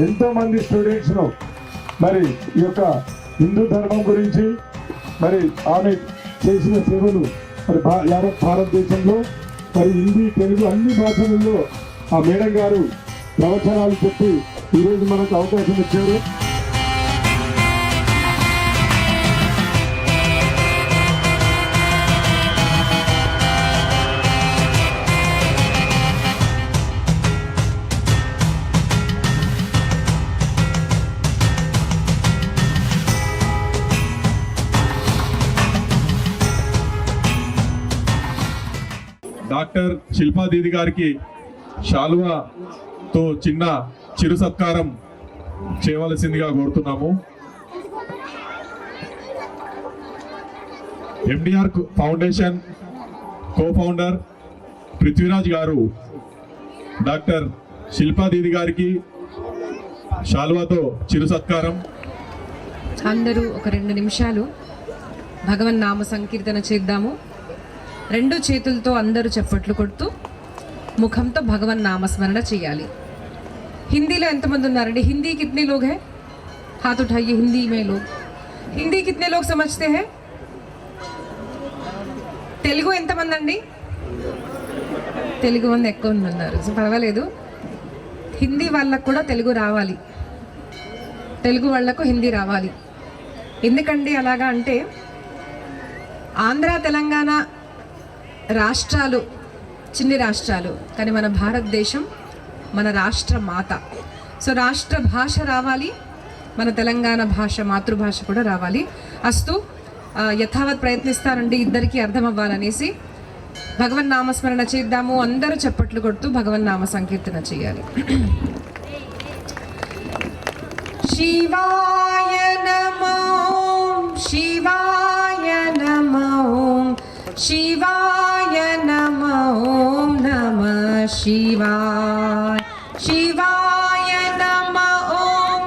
ఎంతో మంది మరి ఈ యొక్క హిందూ ధర్మం గురించి మరి ఆమె చేసిన సేవలు మరి భా- యావత్ భారతదేశంలో మరి హిందీ తెలుగు అన్ని భాషలలో ఆ మేడం గారు ప్రవచనాలు చెప్పి ఈరోజు మనకు అవకాశం ఇచ్చారు. డాక్టర్ శిల్పా దీది గారికి శాలువాతో చిన్న చిరు సత్కారం చేయవలసిందిగా కోరుతున్నాము. MDR foundation co founder Prithviraj garu doctor Shilpa దీది గారికి శాలువాతో చిరు సత్కారం. అందరూ ఒక రెండు నిమిషాలు భగవన్ నామ సంకీర్తన చేద్దాము. రెండు చేతులతో అందరూ చప్పట్లు కొడుతూ ముఖంతో భగవన్ నామస్మరణ చేయాలి. హిందీలో ఎంతమంది ఉన్నారండి? హిందీ కితనే లోగ్ హై? హాత్ ఉఠాయి హిందీ మే లోగ్. హిందీ కితనే లోగ్ సమజ్తే హై? తెలుగు ఎంతమంది అండి తెలుగు మంది ఎక్కువ ఉన్నారు. సో పర్వాలేదు. హిందీ వాళ్ళకు కూడా తెలుగు రావాలి. తెలుగు వాళ్ళకు హిందీ రావాలి. ఎందుకండి అలాగా అంటే ఆంధ్ర తెలంగాణ రాష్ట్రాలు చిన్ని రాష్ట్రాలు కానీ మన భారతదేశం మన రాష్ట్ర మాత. సో రాష్ట్ర భాష రావాలి మన తెలంగాణ భాష మాతృభాష కూడా రావాలి. అస్తు యథావత్ ప్రయత్నిస్తానండి ఇద్దరికీ అర్థం అవ్వాలనేసి భగవన్ నామస్మరణ చేద్దాము. అందరూ చప్పట్లు కొడుతూ భగవన్ నామ సంకీర్తన చేయాలి. శివాయ నమో శివాయ నమో శివాయ ఓం నమ శివాయ. శివాయ నమ ఓం.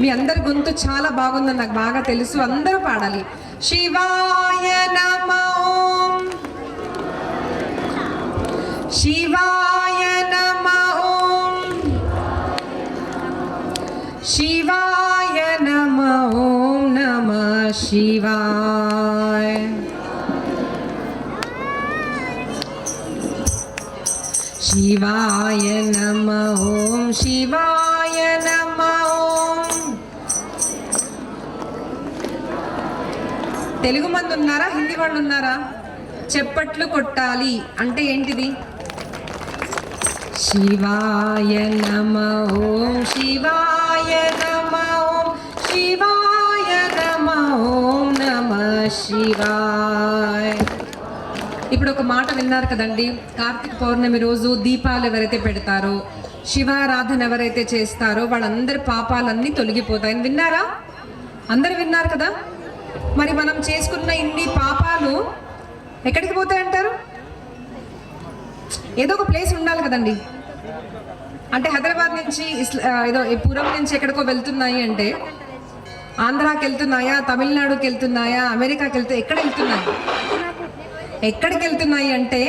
మీ అందరి గొంతు చాలా బాగుందని నాకు బాగా తెలుసు. అందరూ పాడాలి. శివాయ నమ ఓం. శివాయ నమ ఓం. శివాయ నమ ఓం నమ శివాయ. శివాయ నమ ఓం శివాయ నమ ఓం. తెలుగు మంది ఉన్నారా? హిందీ వాళ్ళు ఉన్నారా? చెప్పట్లు కొట్టాలి. అంటే ఏంటిది? శివాయ నమ ఓం శివాయ నమ ఓం శివాయ నమ ఓం నమ శివాయ. ఇప్పుడు ఒక మాట విన్నారు కదండి కార్తీక పౌర్ణమి రోజు దీపాలు ఎవరైతే పెడతారో శివారాధన ఎవరైతే చేస్తారో వాళ్ళందరి పాపాలన్నీ తొలగిపోతాయని విన్నారా? అందరు విన్నారు కదా? మరి మనం చేసుకున్న ఇన్ని పాపాలు ఎక్కడికి పోతాయంటారు? ఏదో ఒక ప్లేస్ ఉండాలి కదండి. అంటే హైదరాబాద్ నుంచి ఇస్లా ఏదో పురం పూర్వం నుంచి ఎక్కడికో వెళ్తున్నాయి అంటే ఆంధ్రాకి వెళ్తున్నాయా తమిళనాడుకి వెళ్తున్నాయా అమెరికాకి వెళ్తే ఎక్కడ వెళ్తున్నాయి? ఎక్కడికి వెళ్తున్నాయి అంటే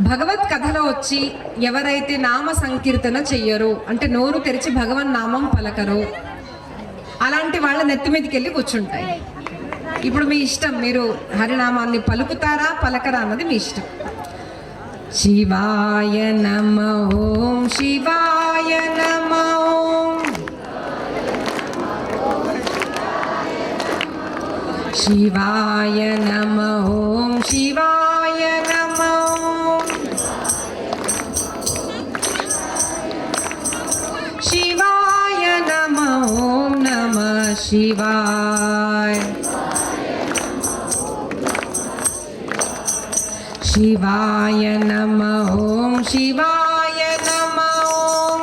భగవత్ కథలో వచ్చి ఎవరైతే నామ సంకీర్తన చెయ్యరు అంటే నోరు తెరిచి భగవన్ నామం పలకరు అలాంటి వాళ్ళ నెత్తి మీదకి వెళ్ళి కూర్చుంటాయి. ఇప్పుడు మీ ఇష్టం మీరు హరినామాన్ని పలుకుతారా పలకరా అన్నది మీ ఇష్టం. శివాయ నమ ఓం శివాయ నమ ఓం. శివాయ నమ ఓం. శివాయ నమ ఓం శివాయ నమ ఓం నమ శివాయ శివాయ నమ ఓం శివాయ నమ ఓం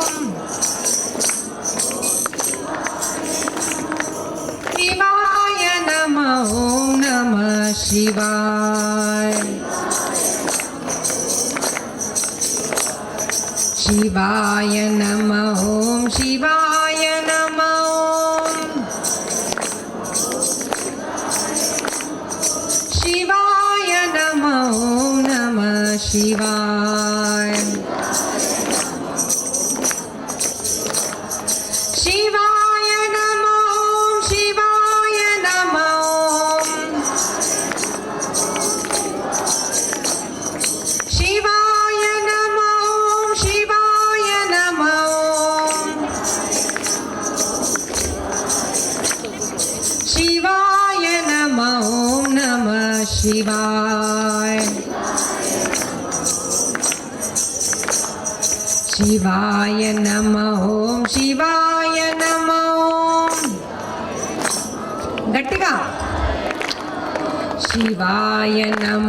శివాయ నమ ఓం శివాయ నమ శివాయ నమ ఓం శివాయ నమ గట్టిగా శివాయ నమ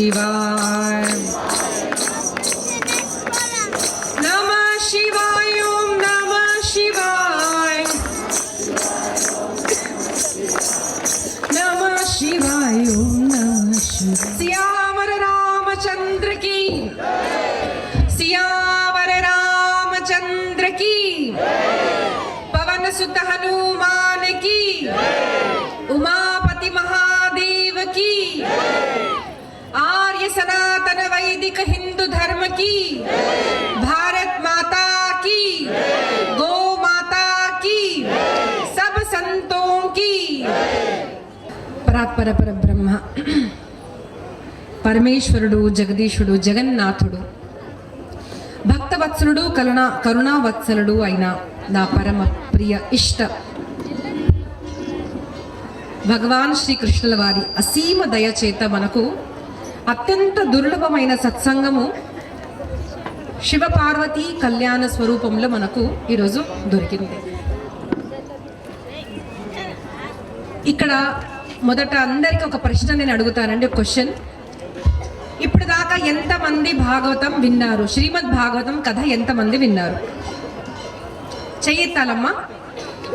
శివాయ పరాత్పర బ్రహ్మ పరమేశ్వరుడు జగదీశుడు జగన్నాథుడు. భక్తవత్సలుడు కరుణా కరుణావత్సలుడు అయిన నా పరమ ప్రియ ఇష్ట. భగవాన్ శ్రీకృష్ణుల వారి అసీమ దయ చేత మనకు అత్యంత దుర్లభమైన సత్సంగము శివపార్వతీ కళ్యాణ స్వరూపంలో మనకు ఈరోజు దొరికింది. ఇక్కడ మొదట అందరికి ఒక ప్రశ్న నేను అడుగుతానండి ఒక క్వశ్చన్ ఇప్పుడు దాకా ఎంతమంది భాగవతం విన్నారు? శ్రీమద్ భాగవతం కథ ఎంతమంది విన్నారు? చెయ్యెత్తాలమ్మా.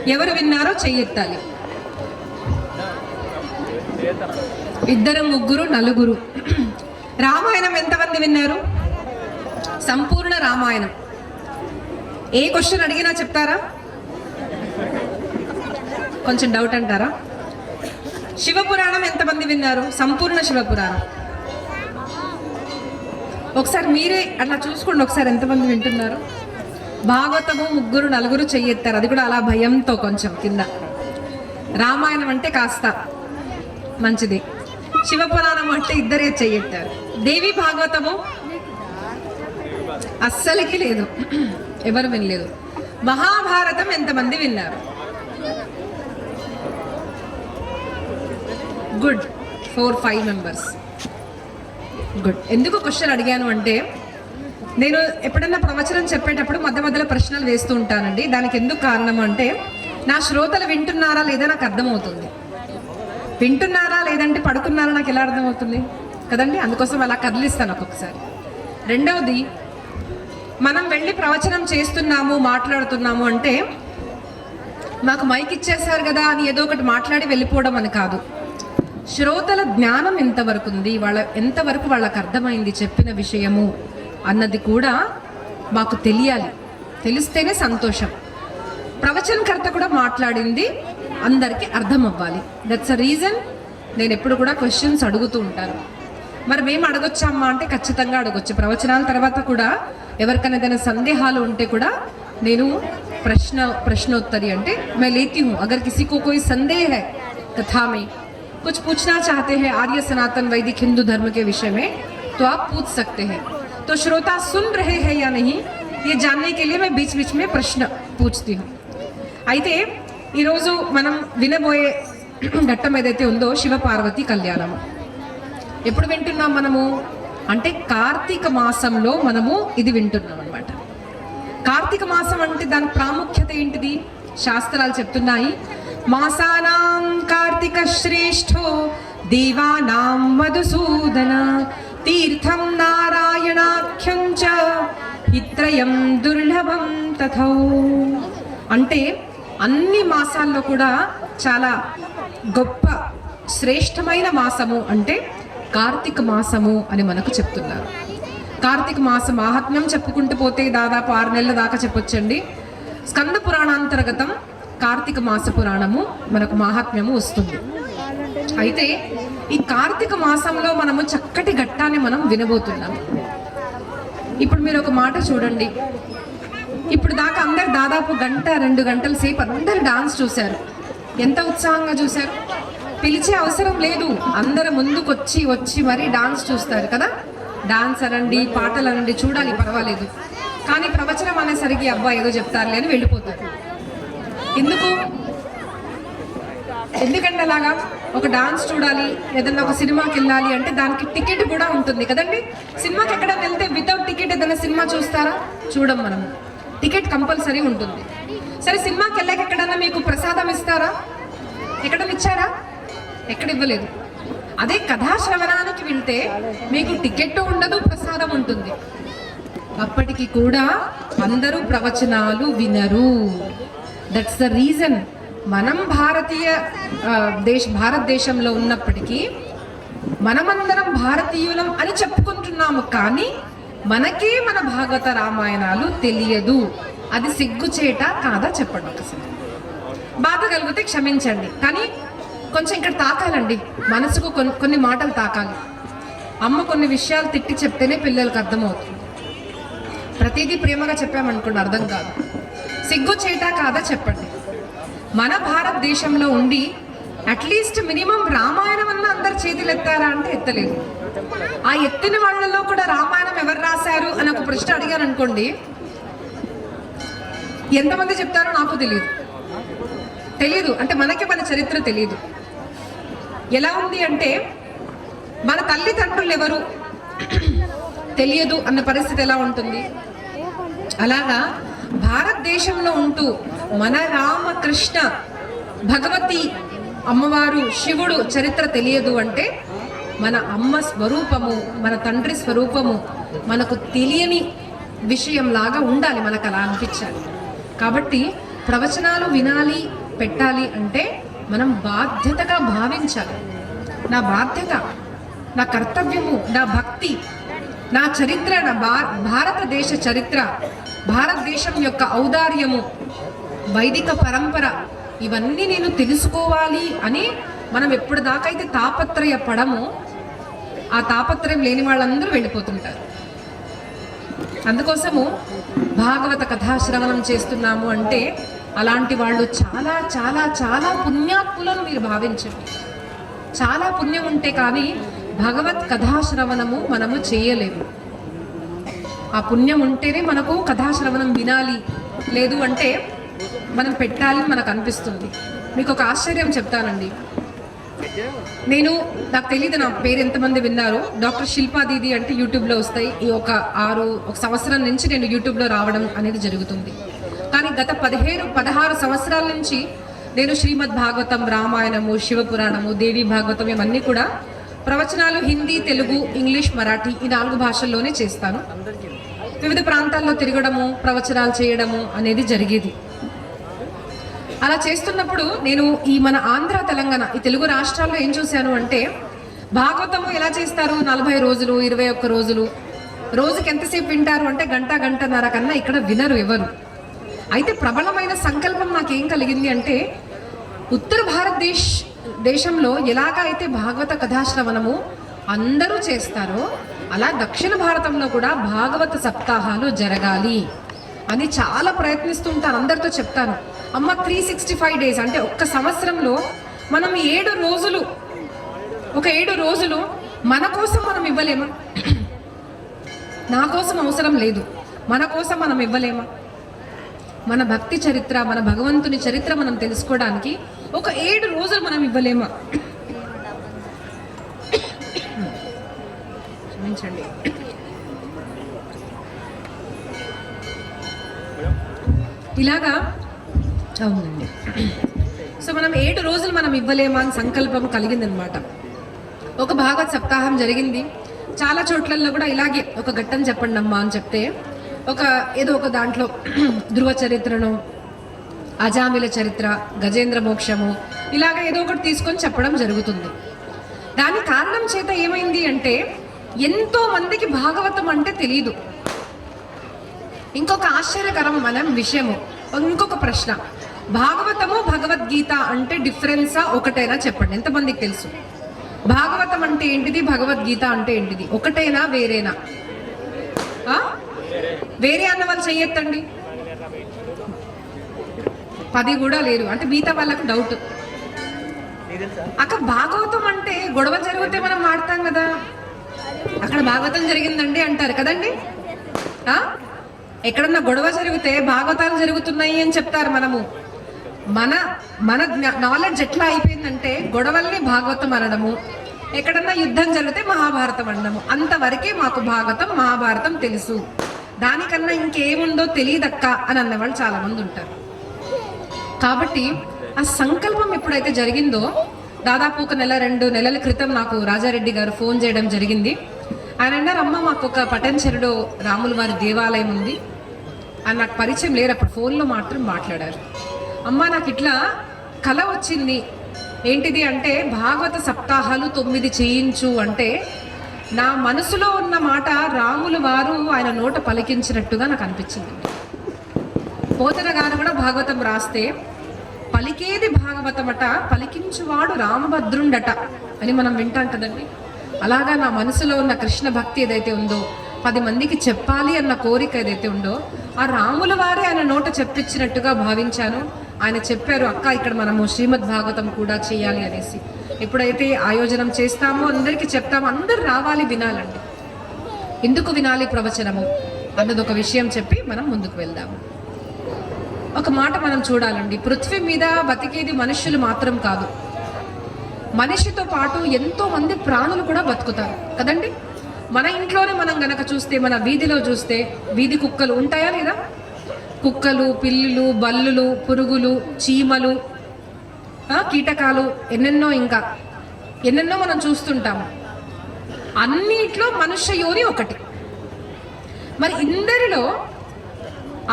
ఎవరు విన్నారో చెయ్యెత్తాలి. ఇద్దరు ముగ్గురు నలుగురు. రామాయణం ఎంతమంది విన్నారు? సంపూర్ణ రామాయణం. ఏ క్వశ్చన్ అడిగినా చెప్తారా? కొంచెం డౌట్ అంటారా? శివపురాణం ఎంతమంది విన్నారు? సంపూర్ణ శివపురాణం. ఒకసారి మీరే అట్లా చూసుకోండి ఒకసారి ఎంతమంది వింటున్నారు. భాగవతము ముగ్గురు నలుగురు చెయ్యెత్తారు. అది కూడా అలా భయంతో కొంచెం కింద. రామాయణం అంటే కాస్త మంచిది. శివపురాణం అంటే ఇద్దరే చెయ్యెత్తారు. దేవి భాగవతము అస్సలకి లేదు. ఎవరు వినలేదు. మహాభారతం ఎంతమంది విన్నారు? Good four five members good ఎందుకు క్వశ్చన్ అడిగాను అంటే నేను ఎప్పుడన్నా ప్రవచనం చెప్పేటప్పుడు మధ్య మధ్యలో ప్రశ్నలు వేస్తూ ఉంటానండి. దానికి ఎందుకు కారణం అంటే నా శ్రోతలు వింటున్నారా లేదా నాకు అర్థమవుతుంది. వింటున్నారా లేదంటే పడుకున్నారా నాకు ఎలా అర్థమవుతుంది? కదండి? అందుకోసం అలా కదిలిస్తాను ఒక్కొక్కసారి. రెండవది మనం వెళ్ళి ప్రవచనం చేస్తున్నాము మాట్లాడుతున్నాము అంటే మాకు మైక్ ఇచ్చేశారు కదా అని ఏదో ఒకటి మాట్లాడి వెళ్ళిపోవడం అని కాదు. శ్రోతల జ్ఞానం ఎంతవరకు ఉంది వాళ్ళ ఎంతవరకు వాళ్ళకి అర్థమైంది చెప్పిన విషయము అన్నది కూడా మాకు తెలియాలి తెలిస్తేనే సంతోషం ప్రవచనకర్త కూడా మాట్లాడింది అందరికీ అర్థం అవ్వాలి దట్స్ అ రీజన్ నేను ఎప్పుడు కూడా క్వశ్చన్స్ అడుగుతూ ఉంటాను మరి మేము అడగొచ్చామా అంటే ఖచ్చితంగా అడగొచ్చు ప్రవచనాల తర్వాత కూడా ఎవరికైనా ఏదైనా సందేహాలు ఉంటే కూడా నేను ప్రశ్న ప్రశ్నోత్తరి అంటే मैं लेती हूँ अगर किसी को कोई संदेह है कथा में कुछ पूछना चाहते हैं आर्य सनातन वैदिक हिंदू धर्म के विषय में तो आप पूछ सकते हैं तो श्रोता सुन रहे हैं या नहीं ये जानने के लिए मैं बीच बीच में प्रश्न पूछती हूँ అయితే ఈరోజు మనం వినబోయే ఘట్టం ఏదైతే ఉందో శివపార్వతి కళ్యాణము ఎప్పుడు వింటున్నాం మనము అంటే కార్తీక మాసంలో మనము ఇది వింటున్నాం అనమాట కార్తీక మాసం అంటే దాని ప్రాముఖ్యత ఏంటిది శాస్త్రాలు చెప్తున్నాయి మాసానాం కార్తీక శ్రేష్ఠో దేవానాం మధుసూదన తీర్థం నారాయణాఖ్యం చ హిత్రయం దుర్లభం తథౌ. అంటే అన్ని మాసాల్లో కూడా చాలా గొప్ప శ్రేష్టమైన మాసము అంటే కార్తీక మాసము అని మనకు చెప్తున్నారు. కార్తీక మాస మాహాత్మ్యం చెప్పుకుంటూ పోతే దాదాపు ఆరు నెలల దాకా చెప్పొచ్చండి. స్కంద పురాణాంతర్గతం కార్తీక మాస పురాణము మనకు మహాత్మ్యము వస్తుంది. అయితే ఈ కార్తీక మాసంలో మనము చక్కటి ఘట్టాన్ని మనం వినబోతున్నాము ఇప్పుడు మీరు ఒక మాట చూడండి. ఇప్పుడు దాకా అందరు దాదాపు గంట రెండు గంటల సేపు అందరు డాన్స్ చూశారు. ఎంత ఉత్సాహంగా చూశారు? పిలిచే అవసరం లేదు. అందరు ముందుకొచ్చి వచ్చి మరీ డాన్స్ చూస్తారు కదా? డాన్స్ అనండి పాటలు అనండి చూడాలి పర్వాలేదు. కానీ ప్రవచనం అనేసరికి అబ్బా ఏదో చెప్తారులే అని వెళ్ళిపోతారు. ఎందుకు? ఎందుకంటే అలాగా ఒక డాన్స్ చూడాలి ఏదన్నా ఒక సినిమాకి వెళ్ళాలి అంటే దానికి టికెట్ కూడా ఉంటుంది కదండి? సినిమాకి ఎక్కడ వెళ్తే వితౌట్ టికెట్ ఏదైనా సినిమా చూస్తారా? చూడం మనం. టికెట్ కంపల్సరీ ఉంటుంది. సరే సినిమాకి వెళ్ళాక ఎక్కడన్నా మీకు ప్రసాదం ఇస్తారా? ఎక్కడ ఇచ్చారా? ఎక్కడ ఇవ్వలేదు. అదే కథాశ్రవణానికి వెళ్తే మీకు టికెట్ ఉండదు ప్రసాదం ఉంటుంది. అప్పటికి కూడా అందరూ ప్రవచనాలు వినరు. దట్స్ ద రీజన్ మనం భారతీయ దేశ భారతదేశంలో ఉన్నప్పటికీ మనమందరం భారతీయులం అని చెప్పుకుంటున్నాము కానీ మనకే మన భాగవత రామాయణాలు తెలియదు. అది సిగ్గుచేట కాదా చెప్పండి ఒకసారి. బాధ కలిగితే క్షమించండి. కానీ కొంచెం ఇక్కడ తాకాలండి. మనసుకు కొన్ని కొన్ని మాటలు తాకాలి. అమ్మ కొన్ని విషయాలు తిట్టి చెప్తేనే పిల్లలకు అర్థమవుతుంది. ప్రతిదీ ప్రేమగా చెప్పామనుకోండి అర్థం కాదు. సిగ్గు చేట కాదా చెప్పండి? మన భారతదేశంలో ఉండి అట్లీస్ట్ మినిమం రామాయణం అన్న అందరు చేతులు ఎత్తారా అంటే ఎత్తలేదు. ఆ ఎత్తిన వాళ్ళలో కూడా రామాయణం ఎవరు రాశారు అని ఒక ప్రశ్న అడిగారు అనుకోండి ఎంతమంది చెప్తారో నాకు తెలియదు తెలియదు అంటే మనకి మన చరిత్ర తెలియదు ఎలా ఉంది అంటే మన తల్లిదండ్రులు ఎవరు? తెలియదు అన్న పరిస్థితి ఎలా ఉంటుంది? అలాగా భారతదేశంలో ఉంటూ మన రామకృష్ణ భగవతి అమ్మవారు శివుడు చరిత్ర తెలియదు అంటే మన అమ్మ స్వరూపము మన తండ్రి స్వరూపము మనకు తెలియని విషయంలాగా ఉండాలి మనకు అలా అనిపించాలి. కాబట్టి ప్రవచనాలు వినాలి పెట్టాలి అంటే మనం బాధ్యతగా భావించాలి. నా బాధ్యత నా కర్తవ్యము నా భక్తి నా చరిత్ర నా భా భారతదేశ చరిత్ర భారతదేశం యొక్క ఔదార్యము వైదిక పరంపర ఇవన్నీ నేను తెలుసుకోవాలి అని మనం ఎప్పుడు దాకైతే తాపత్రయపడమో ఆ తాపత్రయం లేని వాళ్ళందరూ వెళ్ళిపోతుంటారు. అందుకోసము భాగవత కథాశ్రవణం చేస్తున్నాము అంటే అలాంటి వాళ్ళు చాలా చాలా చాలా పుణ్యాత్ములను మీరు భావించండి. చాలా పుణ్యం ఉంటే కానీ భగవత్ కథాశ్రవణము మనము చేయలేము. ఆ పుణ్యం ఉంటేనే మనకు కథాశ్రవణం వినాలి. లేదు అంటే మనం పెట్టాలి అని మనకు అనిపిస్తుంది. మీకు ఒక ఆశ్చర్యం చెప్తానండి. నేను నాకు తెలియదు నా పేరు ఎంతమంది విన్నారు. డాక్టర్ శిల్పా దీది అంటే యూట్యూబ్లో వస్తాయి. ఈ ఒక ఆరు ఒక సంవత్సరం నుంచి నేను యూట్యూబ్లో రావడం అనేది జరుగుతుంది. కానీ గత పదిహేను పదహారు సంవత్సరాల నుంచి నేను శ్రీమద్ భాగవతం రామాయణము శివపురాణము దేవి భాగవతం ఇవన్నీ కూడా ప్రవచనాలు హిందీ తెలుగు ఇంగ్లీష్ మరాఠీ ఈ నాలుగు భాషల్లోనే చేస్తాను. వివిధ ప్రాంతాల్లో తిరగడము ప్రవచనాలు చేయడము అనేది జరిగేది. అలా చేస్తున్నప్పుడు నేను ఈ మన ఆంధ్ర తెలంగాణ ఈ తెలుగు రాష్ట్రాల్లో ఏం చూశాను అంటే భాగవతము ఎలా చేస్తారు? నలభై రోజులు ఇరవై ఒక్క రోజులు. రోజుకి ఎంతసేపు వింటారు అంటే గంట గంటన్నర కన్నా ఇక్కడ వినరు ఎవరు. అయితే ప్రబలమైన సంకల్పం నాకేం కలిగింది అంటే ఉత్తర భారతదేశ్ దేశంలో ఎలాగైతే అయితే భాగవత కథాశ్రవణము అందరూ చేస్తారో అలా దక్షిణ భారతంలో కూడా భాగవత సప్తాహాలు జరగాలి అని చాలా ప్రయత్నిస్తుంటాను అందరితో చెప్తాను. అమ్మ త్రీ సిక్స్టీ ఫైవ్ డేస్ అంటే ఒక్క సంవత్సరంలో మనం ఏడు రోజులు ఒక ఏడు రోజులు మన కోసం మనం ఇవ్వలేమా? నా కోసం అవసరం లేదు. మన కోసం మనం ఇవ్వలేమా? మన భక్తి చరిత్ర మన భగవంతుని చరిత్ర మనం తెలుసుకోవడానికి ఒక ఏడు రోజులు మనం ఇవ్వలేమా? క్షమించండి. ఇలాగా అవునండి సో మనం ఏడు రోజులు మనం ఇవ్వలేమా అని సంకల్పం కలిగిందనమాట. ఒక భాగవత్ సప్తాహం జరిగింది. చాలా చోట్లలో కూడా ఇలాగే ఒక ఘట్టం చెప్పండి అమ్మా అని చెప్తే ఒక ఏదో ఒక దాంట్లో ధృవ చరిత్రను అజామిల చరిత్ర గజేంద్ర మోక్షము ఇలాగ ఏదో ఒకటి తీసుకొని చెప్పడం జరుగుతుంది. దాని కారణం చేత ఏమైంది అంటే ఎంతో మందికి భాగవతం అంటే తెలియదు ఇంకొక ఆశ్చర్యకరమైన విషయము ఇంకొక ప్రశ్న. భాగవతము భగవద్గీత అంటే డిఫరెన్సా ఒకటైనా చెప్పండి ఎంతమందికి తెలుసు? భాగవతం అంటే ఏంటిది భగవద్గీత అంటే ఏంటిది? ఒకటైనా వేరేనా? ఆ? వేరే అన్న వాళ్ళు చెయ్యొద్దండి. పది కూడా లేరు. అంటే మిగతా వాళ్ళకు డౌట్ అక్క భాగవతం అంటే గొడవ జరిగితే మనం మాడతాం కదా. అక్కడ భాగవతం జరిగిందండి అంటారు కదండి? ఎక్కడన్నా గొడవ జరిగితే భాగవతాలు జరుగుతున్నాయి అని చెప్తారు మనము. మన మన నాలెడ్జ్ ఎట్లా అయిపోయిందంటే గొడవల్ని భాగవతం అనడము. ఎక్కడన్నా యుద్ధం జరిగితే మహాభారతం అనడము. అంతవరకే మాకు భాగవతం మహాభారతం తెలుసు. దానికన్నా ఇంకేముందో తెలియదక్క అని అన్నవాళ్ళు చాలా మంది ఉంటారు. కాబట్టి ఆ సంకల్పం ఎప్పుడైతే జరిగిందో దాదాపు ఒక నెల రెండు నెలల క్రితం నాకు రాజారెడ్డి గారు ఫోన్ చేయడం జరిగింది. ఆయన అన్నారు అమ్మ మాకు ఒక పటంచెరుడు రాముల వారి దేవాలయం ఉంది. అని నాకు పరిచయం లేరు. అప్పుడు ఫోన్లో మాత్రం మాట్లాడారు. అమ్మ నాకు ఇట్లా కళ వచ్చింది. ఏంటిది అంటే భాగవత సప్తాహాలు తొమ్మిది చేయించు అంటే నా మనసులో ఉన్న మాట రాములు వారు ఆయన నోట పలికించినట్టుగా నాకు అనిపించింది. పోతన గారు కూడా భాగవతం రాస్తే పలికేది భాగవతమట పలికించువాడు రామభద్రుండట అని మనం వింటాం కదండి. అలాగా నా మనసులో ఉన్న కృష్ణ భక్తి ఏదైతే ఉందో పది మందికి చెప్పాలి అన్న కోరిక ఏదైతే ఉందో ఆ రాముల వారే ఆయన నోట చెప్పించినట్టుగా భావించాను. ఆయన చెప్పారు అక్క ఇక్కడ మనము శ్రీమద్ భాగవతం కూడా చేయాలి అనేసి. ఎప్పుడైతే ఆయోజనం చేస్తామో అందరికీ చెప్తామో అందరు రావాలి వినాలండి. ఎందుకు వినాలి ప్రవచనము? అన్నది ఒక విషయం చెప్పి మనం ముందుకు వెళ్దాము. ఒక మాట మనం చూడాలండి. పృథ్వీ మీద బతికేది మనుషులు మాత్రం కాదు. మనిషితో పాటు ఎంతో మంది ప్రాణులు కూడా బతుకుతారు. కదండి? మన ఇంట్లోనే మనం గనక చూస్తే మన వీధిలో చూస్తే వీధి కుక్కలు ఉంటాయా లేదా? కుక్కలు పిల్లులు బల్లులు పురుగులు చీమలు కీటకాలు ఎన్నెన్నో ఇంకా ఎన్నెన్నో మనం చూస్తుంటాము అన్నిట్లో మనుష్య యోని ఒకటి. మరి ఇందరిలో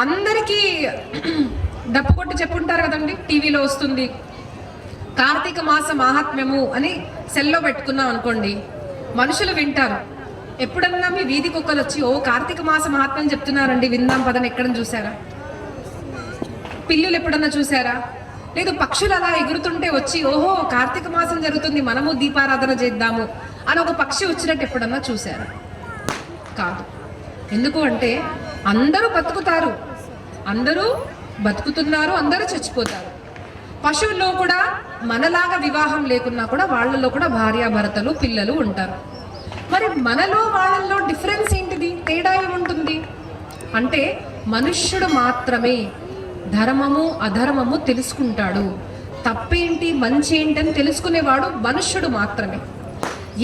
అందరికీ డప్పు కొట్టి చెప్పుంటారు కదండి టీవీలో వస్తుంది. కార్తీక మాస మాహాత్మ్యము అని సెల్లో పెట్టుకున్నాం అనుకోండి మనుషులు వింటారు. ఎప్పుడన్నా మీ వీధి కుక్కలు వచ్చి ఓ కార్తీక మాస మహాత్మ్యం చెప్తున్నారండి విందాం పదని ఎక్కడ చూసారా? పిల్లులు ఎప్పుడన్నా చూసారా? లేదు పక్షులు అలా ఎగురుతుంటే వచ్చి ఓహో కార్తీక మాసం జరుగుతుంది మనము దీపారాధన చేద్దాము అని ఒక పక్షి వచ్చినట్టు ఎప్పుడన్నా చూసారా? కాదు. ఎందుకు అంటే అందరూ బతుకుతారు. అందరూ బతుకుతున్నారు అందరూ చచ్చిపోతారు. పశువుల్లో కూడా మనలాగా వివాహం లేకున్నా కూడా వాళ్ళలో కూడా భార్యాభర్తలు పిల్లలు ఉంటారు. మరి మనలో వాళ్ళల్లో డిఫరెన్స్ ఏంటిది? తేడా ఏముంటుంది? అంటే మనుష్యుడు మాత్రమే ధర్మము అధర్మము తెలుసుకుంటాడు. తప్పేంటి మంచి ఏంటని తెలుసుకునేవాడు మనుష్యుడు మాత్రమే.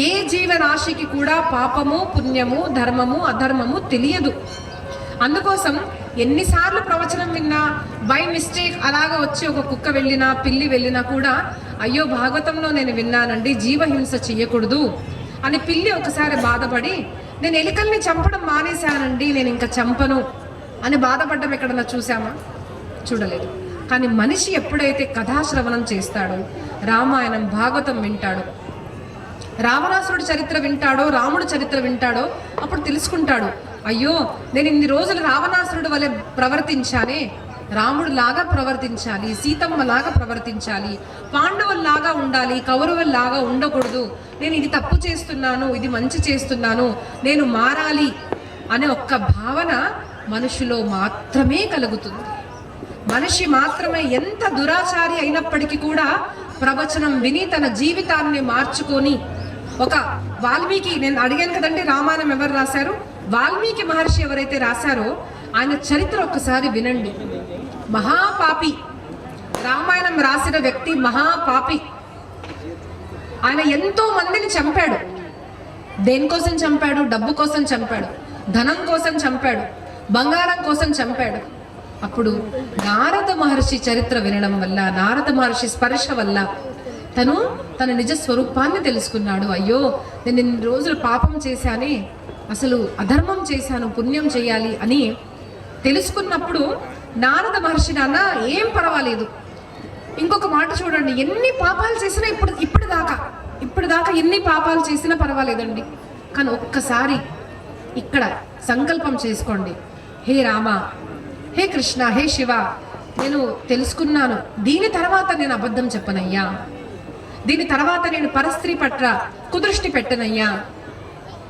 ఏ జీవరాశికి కూడా పాపము పుణ్యము ధర్మము అధర్మము తెలియదు. అందుకోసం ఎన్నిసార్లు ప్రవచనం విన్నా బై మిస్టేక్ అలాగ వచ్చి ఒక కుక్క వెళ్ళినా పిల్లి వెళ్ళినా కూడా అయ్యో భాగవతంలో నేను విన్నానండి జీవహింస చెయ్యకూడదు అని పిల్లి ఒకసారి బాధపడి నేను ఎలికల్ని చంపడం మానేశానండి నేను ఇంకా చంపను అని బాధపడ్డం ఎక్కడన్నా చూసామా చూడలేదు. కానీ మనిషి ఎప్పుడైతే కథాశ్రవణం చేస్తాడో రామాయణం భాగవతం వింటాడో రావణాసురుడి చరిత్ర వింటాడో రాముడు చరిత్ర వింటాడో అప్పుడు తెలుసుకుంటాడు అయ్యో నేను ఇన్ని రోజులు రావణాసురుడు వలె ప్రవర్తించానే. రాముడు లాగా ప్రవర్తించాలి సీతమ్మ లాగా ప్రవర్తించాలి పాండవుల్లాగా ఉండాలి కౌరవుల్లాగా ఉండకూడదు. నేను ఇది తప్పు చేస్తున్నాను ఇది మంచి చేస్తున్నాను నేను మారాలి అనే ఒక్క భావన మనుషులో మాత్రమే కలుగుతుంది. మనిషి మాత్రమే ఎంత దురాచారి అయినప్పటికీ కూడా ప్రవచనం విని తన జీవితాన్ని మార్చుకొని ఒక వాల్మీకి నేను అడిగాను కదండి రామాయణం ఎవరు రాశారు? వాల్మీకి మహర్షి ఎవరైతే రాశారో ఆయన చరిత్ర ఒక్కసారి వినండి. మహాపాపి. రామాయణం రాసిన వ్యక్తి మహాపాపి. ఆయన ఎంతో మందిని చంపాడు. దేనికోసం చంపాడు? డబ్బు కోసం చంపాడు. ధనం కోసం చంపాడు. బంగారం కోసం చంపాడు. అప్పుడు నారద మహర్షి చరిత్ర వినడం వల్ల నారద మహర్షి స్పర్శ వల్ల తను తన నిజ స్వరూపాన్ని తెలుసుకున్నాడు. అయ్యో నేను ఇన్ని రోజులు పాపం చేశానే. అసలు అధర్మం చేశాను పుణ్యం చేయాలి అని తెలుసుకున్నప్పుడు నారద మహర్షి నాన్న ఏం పర్వాలేదు. ఇంకొక మాట చూడండి. ఎన్ని పాపాలు చేసినా ఇప్పుడు ఇప్పుడు దాకా ఇప్పుడు దాకా ఎన్ని పాపాలు చేసినా పర్వాలేదండి. కానీ ఒక్కసారి ఇక్కడ సంకల్పం చేసుకోండి. హే రామ హే కృష్ణ హే శివ నేను తెలుసుకున్నాను. దీని తర్వాత నేను అబద్ధం చెప్పనయ్యా. దీని తర్వాత నేను పరస్త్రీ పట్ల కుదృష్టి పెట్టనయ్యా.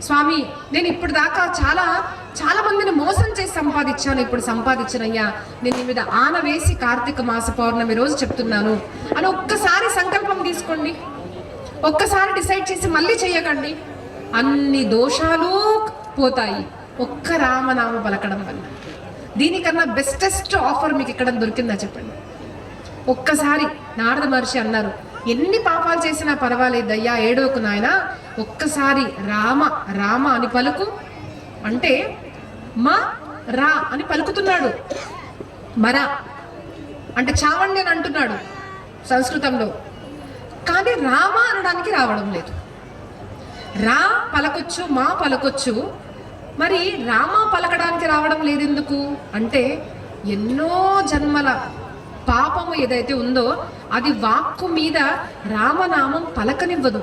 స్వామి నేను ఇప్పుడు దాకా చాలా చాలా మందిని మోసం చేసి సంపాదించాను. ఇప్పుడు సంపాదించనయ్యా నేను నీ మీద ఆన వేసి కార్తీక మాస పౌర్ణమి రోజు చెప్తున్నాను. అని ఒక్కసారి సంకల్పం తీసుకోండి. ఒక్కసారి డిసైడ్ చేసి మళ్ళీ చేయకండి అన్ని దోషాలు పోతాయి. ఒక్క రామనామ పలకడం వల్ల. దీనికన్నా బెస్టెస్ట్ ఆఫర్ మీకు ఇక్కడ దొరికిందా చెప్పండి. ఒక్కసారి నారద మహర్షి అన్నారు ఎన్ని పాపాలు చేసినా పర్వాలేదు అయ్యా ఏడోకు నాయన. ఒక్కసారి రామ రామ అని పలుకు. అంటే మా రా అని పలుకుతున్నాడు. మరా అంటే చావండి అని అంటున్నాడు సంస్కృతంలో. కానీ రామ అనడానికి రావడం లేదు. రా పలకొచ్చు మా పలకొచ్చు. మరి రామ పలకడానికి రావడం లేదెందుకు? అంటే ఎన్నో జన్మల పాపము ఏదైతే ఉందో అది వాక్కు మీద రామనామం పలకనివ్వదు.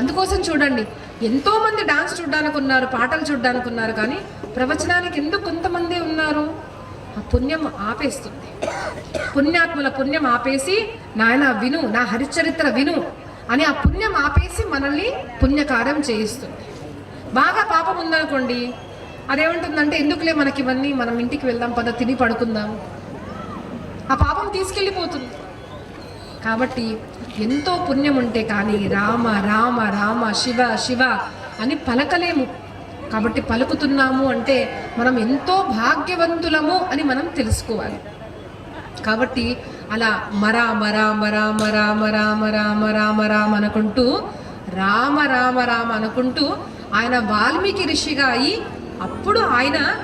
అందుకోసం చూడండి ఎంతో మంది డాన్స్ చూడడానికి ఉన్నారు పాటలు చూడడానికి ఉన్నారు కానీ ప్రవచనానికి ఎందుకు కొంతమంది ఉన్నారు? ఆ పుణ్యం ఆపేస్తుంది. పుణ్యాత్మల పుణ్యం ఆపేసి నాయన విను నా హరిచరిత్ర విను అని ఆ పుణ్యం ఆపేసి మనల్ని పుణ్యకార్యం చేయిస్తుంది. బాగా పాపం ఉందనుకోండి అదేమంటుందంటే ఎందుకులే మనకి ఇవన్నీ మనం ఇంటికి వెళ్దాం పద తిని పడుకుందాం. ఆ పాపం తీసుకెళ్ళిపోతుంది. కాబట్టి ఎంతో పుణ్యం ఉంటే కానీ రామ రామ రామ శివ శివ అని పలకలేము. కాబట్టి పలుకుతున్నాము అంటే మనం ఎంతో భాగ్యవంతులము అని మనం తెలుసుకోవాలి. కాబట్టి అలా మరా మరా మరా రామ రామ రామ రామ రామ అనుకుంటూ రామ రామ రామ అనుకుంటూ ఆయన వాల్మీకి ఋషిగా అయి అప్పుడు ఆయన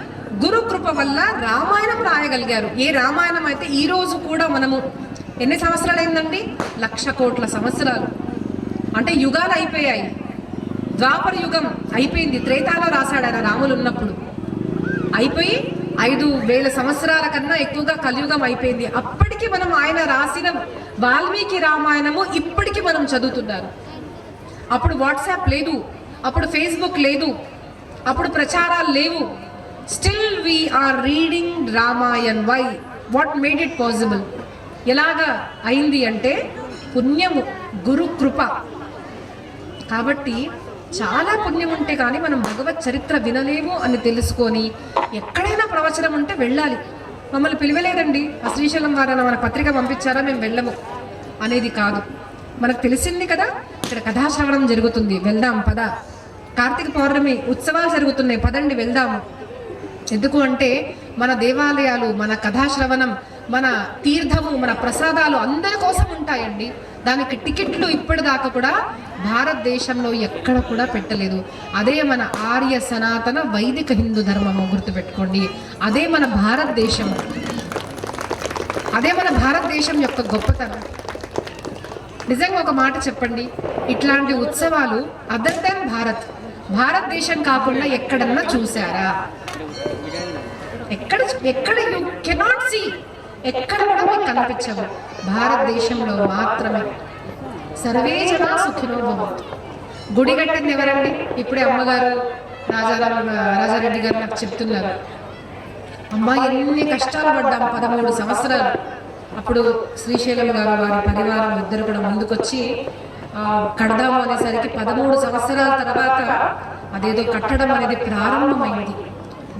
గురు కృప వల్ల రామాయణం రాయగలిగారు. ఏ రామాయణం అయితే ఈ రోజు కూడా మనము ఎన్ని సంవత్సరాలు అయిందండి? లక్ష కోట్ల సంవత్సరాలు. అంటే యుగాలు అయిపోయాయి. ద్వాపర యుగం అయిపోయింది. త్రేతాలో రాశాడు ఆయన రాములు ఉన్నప్పుడు. అయిపోయి ఐదు వేల సంవత్సరాల కన్నా ఎక్కువగా కలియుగం అయిపోయింది. అప్పటికి మనం ఆయన రాసిన వాల్మీకి రామాయణము ఇప్పటికి మనం చదువుతున్నారు. అప్పుడు వాట్సాప్ లేదు. అప్పుడు ఫేస్బుక్ లేదు. అప్పుడు ప్రచారాలు లేవు. Still we are reading Ramayan why what made it possible ఎలాగా అయింది అంటే పుణ్యము గురు కృప. కాబట్టి చాలా పుణ్యం ఉంటే కానీ మనం భగవత్ చరిత్ర వినలేము అని తెలుసుకొని ఎక్కడైనా ప్రవచనం ఉంటే వెళ్ళాలి. మమ్మల్ని పిలవలేదండి. ఆ శ్రీశైలం వారాన మన పత్రిక పంపించారా? మేము వెళ్ళము అనేది కాదు. మనకు తెలిసింది కదా ఇక్కడ కథాశ్రవణం జరుగుతుంది. వెళ్దాం పద. కార్తీక పౌర్ణమి ఉత్సవాలు జరుగుతున్నాయి. పదండి వెళ్దాము. ఎందుకు అంటే మన దేవాలయాలు మన కథాశ్రవణం మన తీర్థము మన ప్రసాదాలు అందరి కోసం ఉంటాయండి. దానికి టికెట్లు ఇప్పటిదాకా కూడా భారతదేశంలో ఎక్కడ కూడా పెట్టలేదు. అదే మన ఆర్య సనాతన వైదిక హిందూ ధర్మము గుర్తుపెట్టుకోండి. అదే మన భారతదేశం. అదే మన భారతదేశం యొక్క గొప్పతనం. నిజంగా ఒక మాట చెప్పండి. ఇట్లాంటి ఉత్సవాలు అదర్ దాన్ భారత్. భారతదేశం కాకుండా ఎక్కడన్నా చూసారా ఎక్కడ ఎక్కడ యూ కెనాట్ సీ ఎక్కడ కూడా మీకు కనిపించవు. భారతదేశంలో మాత్రమే. సర్వే జన సుఖినో భవంతు. గుడి కట్టింది ఎవరండి? ఇప్పుడే అమ్మగారు రాజారావు రాజారెడ్డి గారు నాకు చెప్తున్నారు. అమ్మాయి ఎన్ని కష్టాలు పడ్డాం పదమూడు సంవత్సరాలు. అప్పుడు శ్రీశైలం గారు వారి పరివారం ఇద్దరు కూడా ముందుకొచ్చి కడదాము అనేసరికి పదమూడు సంవత్సరాల తర్వాత అదేదో కట్టడం అనేది ప్రారంభమైంది.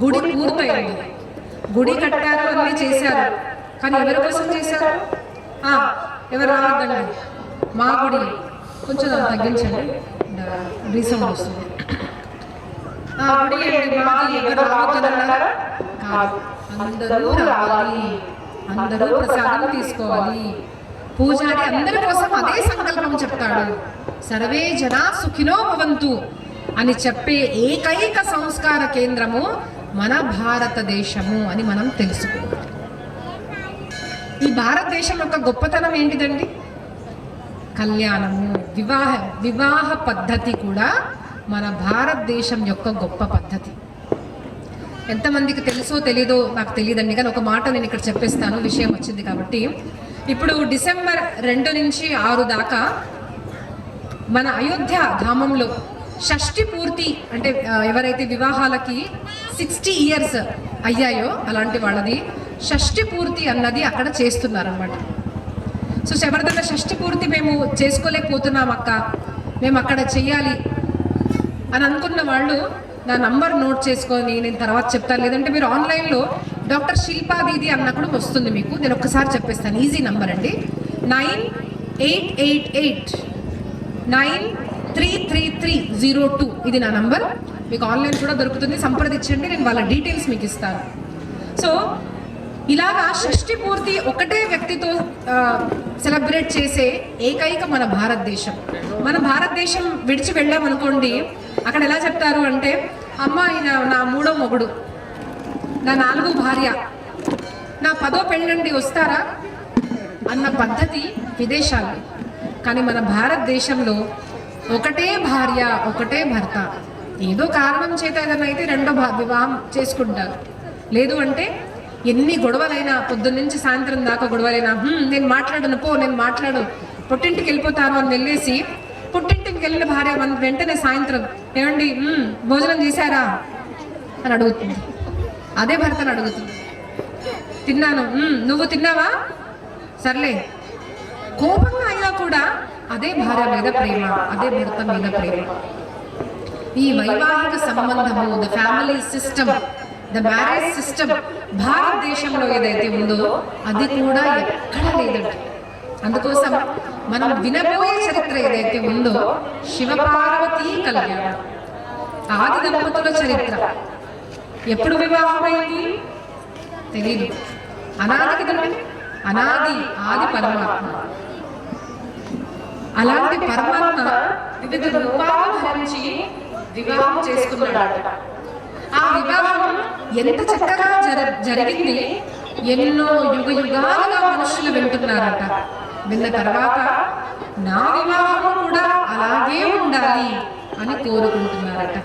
గుడి పూర్తయింది. గుడి కట్టారు అన్ని చేశారు. కానీ ఎవరి కోసం చేశారు? ఎవరు రావద్దండి. మా గుడి కొంచెం తగ్గించండి. రీసౌండ్ వస్తుంది. ఆ గుడి మాది ఎవరు రావద్దన్నారా కాదు. అందరూ రావాలి. అందరూ ప్రసాదం తీసుకోవాలి. పూజారి అందరి కోసం అదే సంకల్పం చెప్తాడు. సర్వే జనా సుఖినో భవంతు అని చెప్పే ఏకైక సంస్కార కేంద్రము మన భారతదేశము అని మనం తెలుసుకోవాలి ఈ భారతదేశం యొక్క గొప్పతనం ఏంటిదండి? కళ్యాణము వివాహ వివాహ పద్ధతి కూడా మన భారతదేశం యొక్క గొప్ప పద్ధతి. ఎంతమందికి తెలుసో తెలీదో నాకు తెలియదండి కానీ ఒక మాట నేను ఇక్కడ చెప్పేస్తాను విషయం వచ్చింది కాబట్టి. ఇప్పుడు డిసెంబర్ రెండు నుంచి ఆరు దాకా మన అయోధ్య ధామంలో షష్ఠి పూర్తి అంటే ఎవరైతే వివాహాలకి సిక్స్టీ ఇయర్స్ అయ్యాయో? అలాంటి వాళ్ళది. షష్టి పూర్తి అన్నది అక్కడ చేస్తున్నారన్నమాట. సో శబరిమల షష్టి పూర్తి మేము చేసుకోలేకపోతున్నాం అక్క. మేము అక్కడ చెయ్యాలి అని అనుకున్న వాళ్ళు నా నంబర్ నోట్ చేసుకొని నేను తర్వాత చెప్తాను. లేదంటే మీరు ఆన్లైన్లో డాక్టర్ శిల్పా దీది అన్న కూడా వస్తుంది మీకు. నేను ఒక్కసారి చెప్పేస్తాను. ఈజీ నంబర్ అండి. Nine eight eight eight nine three three three zero two. ఇది నా నంబర్. మీకు ఆన్లైన్ కూడా దొరుకుతుంది. సంప్రదించండి నేను వాళ్ళ డీటెయిల్స్ మీకు ఇస్తాను. సో ఇలాగా షష్టి పూర్తి ఒకటే వ్యక్తితో సెలబ్రేట్ చేసే ఏకైక మన భారతదేశం. మన భారతదేశం విడిచి వెళ్ళామనుకోండి అక్కడ ఎలా చెప్తారు అంటే అమ్మ ఆయన నా మూడో మొగుడు నా నాలుగో భార్య నా పదో పెళ్ళండి వస్తారా? అన్న పద్ధతి విదేశాలు కానీ మన భారతదేశంలో ఒకటే భార్య ఒకటే భర్త. ఏదో కారణం చేత ఏదైనా అయితే రెండో వివాహం చేసుకుంటారు. లేదు అంటే ఎన్ని గొడవలైనా పొద్దున్నుంచి సాయంత్రం దాకా గొడవలైనా నేను మాట్లాడను పో నేను మాట్లాడు పుట్టింటికి వెళ్ళిపోతాను అని వెళ్ళేసి పుట్టింటికి వెళ్ళిన భార్య వెంటనే సాయంత్రం ఏమండి భోజనం చేశారా? అని అడుగుతుంది. అదే భర్తను అడుగుతుంది. తిన్నాను నువ్వు తిన్నావా? సర్లే. కోపంగా అయినా కూడా అదే భార్య మీద ప్రేమ అదే భర్త మీద ప్రేమ. ఈ వైవాహిక సంబంధము the family system the marriage system భారతదేశంలో ఏదైతే ఉందో అది కూడా ఎక్కడ లేదంట అందుకోసం మనం వినబోయే చరిత్ర ఏదైతే ఉందో శివపార్వతీ కళ్యాణం ఆది దంపతుల చరిత్ర. ఎప్పుడు వివాహమైంది? తెలియదు అనాది కదండి అనాది ఆది పరమాత్మ. అలాంటి పరమాత్మ వివిధ రూపాలు ధరించి వివాహం చేసుకున్నాడు. ఆ వివాహం ఎంత చక్కగా జర జరిగింది. ఎన్నో యుగ యుగాలుగా మనుషులు వింటున్నారట. విన్న తర్వాత నా వివాహం కూడా అలాగే ఉండాలి అని కోరుకుంటున్నారట.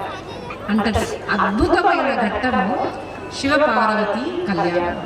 అంతటి అద్భుతమైన ఘట్టము శివపార్వతి కళ్యాణం.